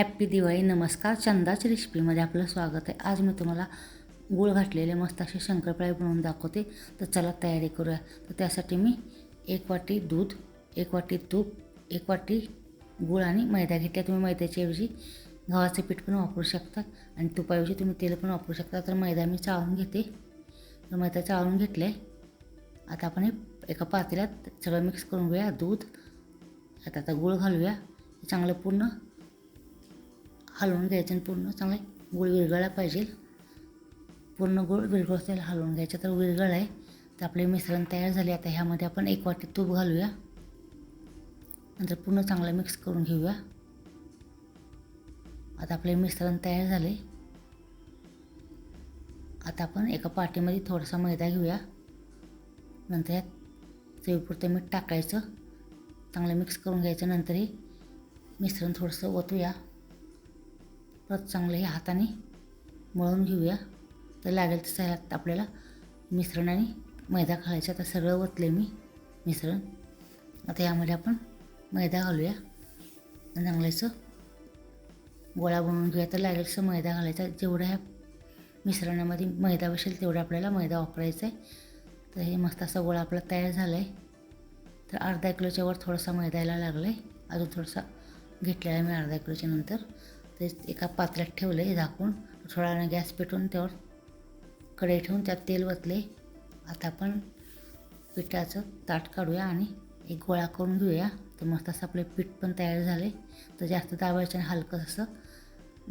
Happy Diwali नमस्कार. चंदाच रेसिपीमध्ये आपलं स्वागत आहे. आज मी तुम्हाला गूळ घातलेले मस्त असे शंकरपाळे बनवून दाखवते. तर चला तयारी करूया. तर त्यासाठी मी एक वाटी दूध एक वाटी तूप एक वाटी गूळ आणि मैदा घेतला तुम्ही मैद्याच्या ऐवजी गव्हाचं पीठ पण वापरू शकता आणि तुपाऐवजी तुम्ही तेल पण वापरू शकता. तर मैदा मी चाळून घेते. तर मैदा चाळून घेतलं. आहे आता आपण हे एका पातेल्यात सगळं मिक्स करून घेऊया दूध. आता आता गूळ घालूया. चांगलं पूर्ण हलवून घ्यायचं आणि पूर्ण चांगलं गुळ विरघळला पाहिजे. पूर्ण गूळ विरघळत हलवून घ्यायचं. तर विरघळ आहे. तर आपले मिश्रण तयार झाले. आता ह्यामध्ये आपण एक वाटी तूप घालूया. नंतर पूर्ण चांगलं मिक्स करून घेऊया. आता आपले मिश्रण तयार झाले. आता आपण एका पाटीमध्ये थोडासा मैदा घेऊया. नंतर यात चवीपुरतं मीठ टाकायचं. चांगलं मिक्स करून घ्यायचं. नंतर हे मिश्रण थोडंसं ओतूया. परत चांगलं हे हाताने मळून घेऊया. तर लागेल तसं ह्यात आपल्याला मिश्रण आणि मैदा घालायचा. आता सगळं ओतले मी मिश्रण. आता यामध्ये आपण मैदा घालूया. चांगल्याचं गोळा बनवून घेऊया. तर लागेल तसं मैदा घालायचा. जेवढ्या ह्या मिश्रणामध्ये मैदा बसेल तेवढा आपल्याला मैदा वापरायचा आहे. तर हे मस्त असा गोळा आपला तयार झाला आहे तर अर्धा किलोच्या वर थोडासा मैदा लागला आहे अजून थोडासा घेतलेला आहे मी अर्धा किलोच्या नंतर. ते एका पात्रात ठेवलं आहे झाकून. थोडा वेळानं गॅस पेटून त्यावर कढई ठेवून त्यात तेल वतले. आता आपण पिठाचं ताट काढूया आणि एक गोळा करून घेऊया. तर मस्त असं आपले पीठ पण तयार झाले. तर जास्त दाबायचं आणि हलकं असं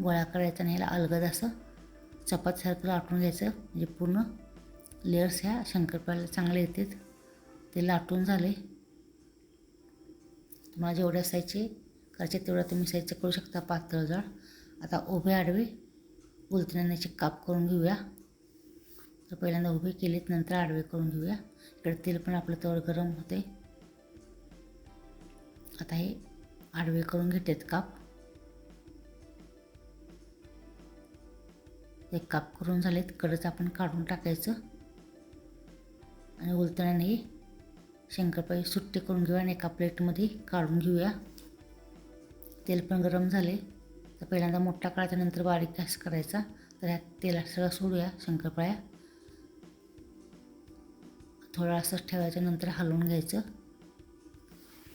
गोळा करायचं आणि ह्याला अलगद असं चपातीसारखं लाटून घ्यायचं. म्हणजे पूर्ण लेअर्स ह्या शंकरपाळ्याला चांगले येतात. ते लाटून झाले. तुम्हाला जेवढे असायचे करायचे तेवढं तुम्ही साईजचं करू शकता पातळ जाळ आता उभे आडवे उलथण्याची काप करून घेऊया. तर पहिल्यांदा उभे केलेत नंतर आडवे करून घेऊया. इकडे तेल पण आपलं तेवढं गरम होते. आता हे आडवे करून घेतेत काप. एक काप करून झालेत कडच आपण काढून टाकायचं. आणि उलटण्याने हे शंकरपाळी सुट्टे करून घेऊया आणि एका प्लेटमध्ये काढून घेऊया. तेल पण गरम झाले. तर पहिल्यांदा मोठा काढायचा नंतर बारीक गॅस करायचा. तर ह्यात तेलात सगळं सोडूया शंकरपाळ्या. थोडा असंच ठेवायचं नंतर हलवून घ्यायचं.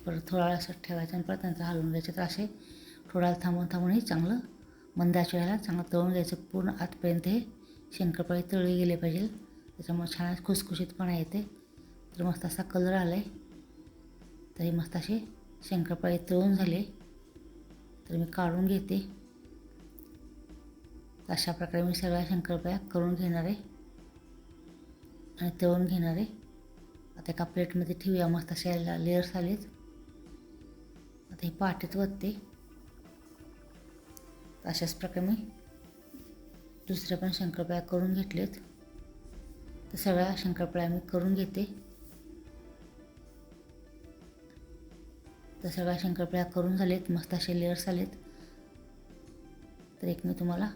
परत थोडा वेळ असंच ठेवायचं आणि परत नंतर हलवून घ्यायचं. तर असे थोडा थांबून थांबून हे चांगलं मंदाच्या वेळेला चांगलं तळून घ्यायचं. पूर्ण आतपर्यंत हे शंकरपाळी तळले गेले पाहिजे. त्याच्यामुळे छान खुसखुशीतपणा येते. तर मस्त असा कलर आला आहे तरी मस्त असे शंकरपाळी तळून झाले. तर मी काढून घेते. अशा प्रकारे मी सगळ्या शंकरपाळ्या करून घेणार आहे. आणि तळून घेणार आहे. आता एका प्लेटमध्ये ठेवूया मस्त अशा लेअर्स आलेत. आता हे पाटीत वतते. अशाच प्रकारे मी दुसऱ्या पण शंकरपाळ्या करून घेतलेत. तर सगळ्या शंकरपाळ्या मी करून घेते. तर सगळ्या शंकरपळ्या करून झालेत मस्त असे लेअर्स आलेत. तर एक मी तुम्हाला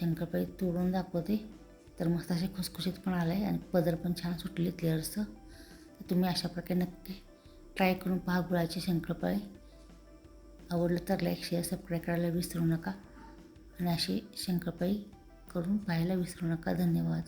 शंकरपाळी तोडून दाखवते. तर मस्त असे खुसखुशीत पण आलं आहे आणि पदर पण छान सुटलेत लेअर्सचं तर तुम्ही अशा प्रकारे नक्की ट्राय करून पहा गुळाची शंकरपाळी आवडलं तर लाईक शेअर सबस्क्राईब करायला विसरू नका. आणि अशी शंकरपाळी करून पाहायला विसरू नका. धन्यवाद.